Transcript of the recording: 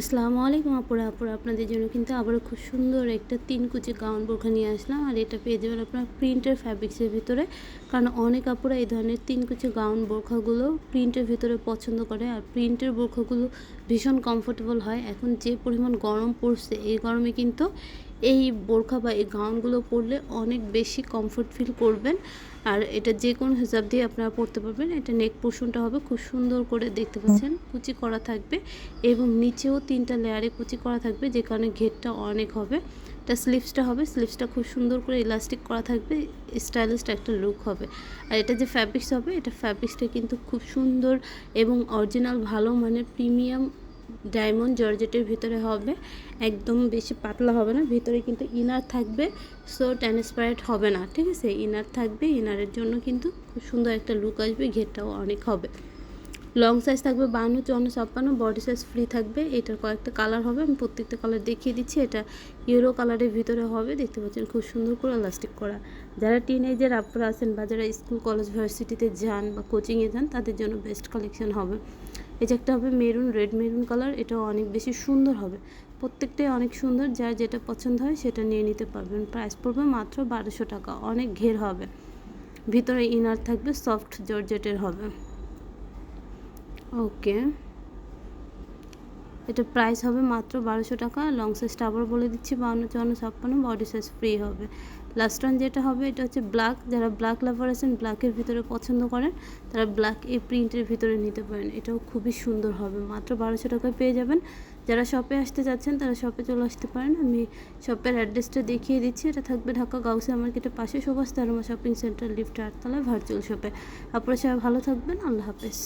আসসালামু আলাইকুম আপুরা আপুরা আপনাদের জন্য কিন্তু আবারও খুব সুন্দর একটা তিন কুচি গাউন বোরখা নিয়ে আসলাম। আর এটা পেয়ে যাবেন আপনার প্রিন্টের ফ্যাব্রিক্সের ভিতরে। কারণ অনেক আপুরা এই ধরনের তিন কুচি গাউন বোরখাগুলো প্রিন্টের ভিতরে পছন্দ করে। আর প্রিন্টের বোরখাগুলো ভীষণ কমফোর্টেবল হয়। এখন যে পরিমাণ গরম পড়ছে, এই গরমে কিন্তু এই বোরখা বা এই গাউনগুলো পরলে অনেক বেশি কমফোর্ট ফিল করবেন। আর এটা যে কোনো হিসাব দিয়ে আপনারা পরতে পারবেন। এটা নেক পোর্শনটা হবে, খুব সুন্দর করে দেখতে পাচ্ছেন। কুচি করা থাকবে এবং নিচেও তিনটা লেয়ারে কুচি করা থাকবে, যে কারণে ঘেরটা অনেক হবে। এটা স্লিভসটা হবে স্লিভসটা খুব সুন্দর করে ইলাস্টিক করা থাকবে স্টাইলিশটা একটা লুক হবে। আর এটা যে ফ্যাব্রিক্স হবে, এটা ফ্যাব্রিক্সটা কিন্তু খুব সুন্দর এবং অরিজিনাল ভালো মানে প্রিমিয়াম ডায়মন্ড জর্জেটের ভিতরে হবে, একদম বেশি পাতলা হবে না, ভিতরে কিন্তু ইনার থাকবে সো ট্রান্সপারেন্ট হবে না, ঠিক আছে? ইনার থাকবে, ইনারের জন্য কিন্তু খুব সুন্দর একটা লুক আসবে, ঘেরটাও অনেক হবে। লং সাইজ থাকবে বান্ন, চুয়ান্ন, ছাপ্পান্ন বডি সাইজ ফ্রি থাকবে, এটার কয়েকটা কালার হবে, আমি প্রত্যেকটা কালার দেখিয়ে দিচ্ছি, এটা ইয়েলো কালারের ভিতরে হবে, দেখতে পাচ্ছেন খুব সুন্দর করে লাস্টিক করা। যারা টিন এজের আপনারা আছেন বা যারা স্কুল কলেজ ভার্সিটিতে যান বা কোচিংয়ে যান, তাদের জন্য বেস্ট কালেকশন হবে। এই যে একটা হবে মেরুন, রেড মেরুন কালার এটা অনেক বেশি সুন্দর হবে। প্রত্যেকটাই অনেক সুন্দর, যার যেটা পছন্দ হয় সেটা নিয়ে নিতে পারবেন। প্রাইস পড়বে মাত্র বারোশো টাকা, অনেক ঘের হবে। ভিতরে ইনার থাকবে সফট জর্জেটের হবে। ওকে এটা প্রাইস হবে মাত্র বারোশো টাকা লং সাইজটা আবার বলে দিচ্ছি, বাউন্ন, চুয়ান্ন, ছাপ্পান্ন বডি সাইজ ফ্রি হবে। লাস্ট ওয়ান যেটা হবে, এটা হচ্ছে ব্ল্যাক যারা ব্ল্যাক লাভার আছেন ব্ল্যাকের ভিতরে পছন্দ করেন, তারা ব্ল্যাক এই প্রিন্টের ভিতরে নিতে পারেন। এটাও খুবই সুন্দর হবে, মাত্র বারোশো টাকায় পেয়ে যাবেন। যারা শপে আসতে যাচ্ছেন তারা শপে চলে আসতে পারেন। আমি শপের অ্যাড্রেসটা দেখিয়ে দিচ্ছি। এটা থাকবে ঢাকা গাউসিয়া মার্কেটের পাশে সুভাষ তারমা শপিং সেন্টার লিফট আটতলায় ভার্চুয়াল শপে আপনারা সবাই ভালো থাকবেন। আল্লাহ হাফেজ।